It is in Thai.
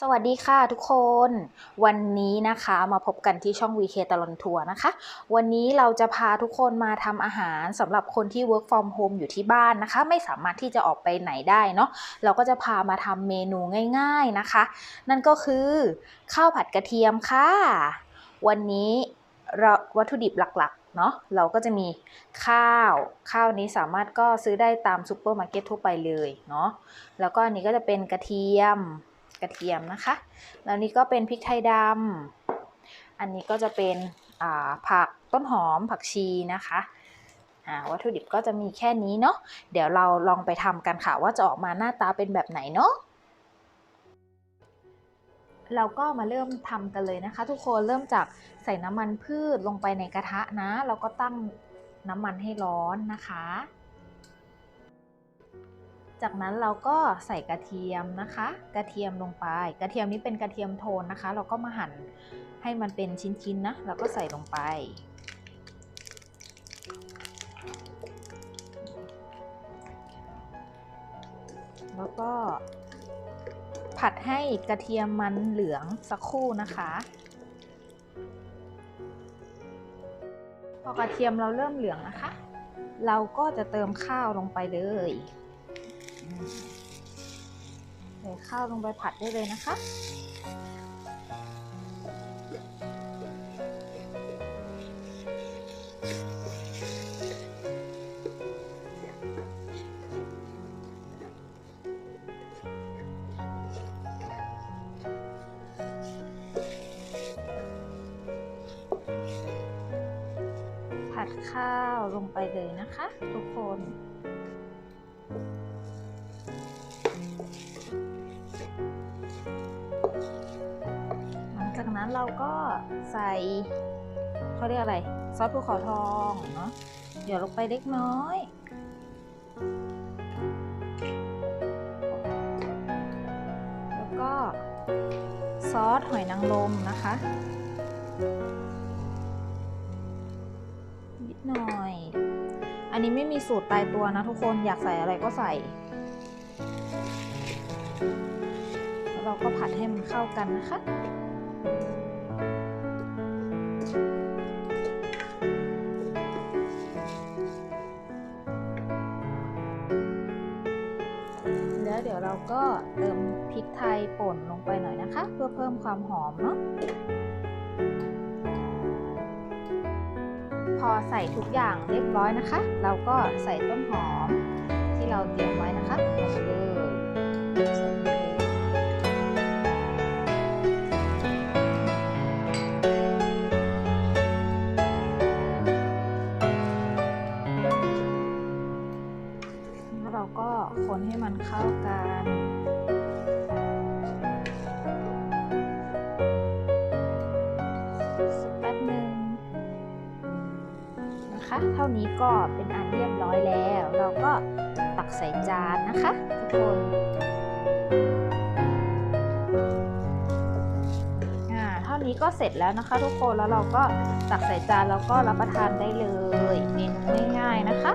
สวัสดีค่ะทุกคน วันนี้นะคะมาพบกันที่ช่อง VK ตลอนทัวร์นะคะ วันนี้เราจะพาทุกคนมาทำอาหารสำหรับคนที่ work from home อยู่ที่บ้านนะคะ ไม่สามารถที่จะออกไปไหนได้เนาะเราก็จะพามาทำเมนูง่าย ๆนะคะ นั่นก็คือข้าวผัดกระเทียมค่ะ วันนี้เราวัตถุดิบหลักๆเนาะเราก็จะมีข้าว ข้าวนี้สามารถก็ซื้อได้ตามซูเปอร์มาร์เก็ตทั่วไปเลยเนาะแล้วก็อันนี้ก็จะเป็นกระเทียม กระเทียมนะคะ แล้วนี่ก็เป็นพริกไทยดำ อันนี้ก็จะเป็นผักต้นหอมผักชีนะคะอ่าวัตถุดิบก็จะมีแค่นี้เนาะ เดี๋ยวเราลองไปทำกันค่ะว่าจะออกมาหน้าตาเป็นแบบไหนเนาะเราก็มาเริ่มทำกันเลยนะคะ ทุกคนเริ่มจากใส่น้ำมันพืชลงไปในกระทะนะ แล้วก็ตั้งน้ำมันให้ร้อนนะคะ จากนั้นเราก็ใส่กระเทียมนะคะ กระเทียมลงไป กระเทียมนี้เป็นกระเทียมโทนนะคะ เราก็มาหั่นให้มันเป็นชิ้นๆนะ แล้วก็ใส่ลงไป แล้วก็ ผัดให้กระเทียมมันเหลืองสักครู่นะคะพอกระเทียมเราเริ่มเหลืองนะคะ เราก็จะเติมข้าวลงไปเลย ใส่ข้าวลงไปผัดได้เลยนะคะผัดข้าวลงไปเลยนะคะ ทุกคน นั้นเราก็ใส่เขาเรียกอะไร ซอสภูเขาทองเนาะเดี๋ยวลงไปเล็กน้อยแล้วก็ซอสหอยนางรมนะคะ นิดหน่อย อันนี้ไม่มีสูตรตายตัวนะทุกคนอยากใส่อะไรก็ใส่ เราก็ผัดให้มันเข้ากันนะคะ แล้วเดี๋ยวเราก็เติมพริกไทยป่นลงไปหน่อยนะคะ เพื่อเพิ่มความหอมเนาะพอใส่ทุกอย่างเรียบร้อยนะคะ เราก็ใส่ต้นหอมที่เราเตรียมไว้นะคะ เราก็คนให้มันเข้ากันสักแป๊บหนึ่งนะคะ เท่านี้ก็เป็นอันเรียบร้อยแล้ว เราก็ตักใส่จานนะคะ ทุกคนอ่าเท่านี้ก็เสร็จแล้วนะคะทุกคนแล้วเราก็ตักใส่จานแล้วก็รับประทานได้เลยเมนูง่ายๆนะคะ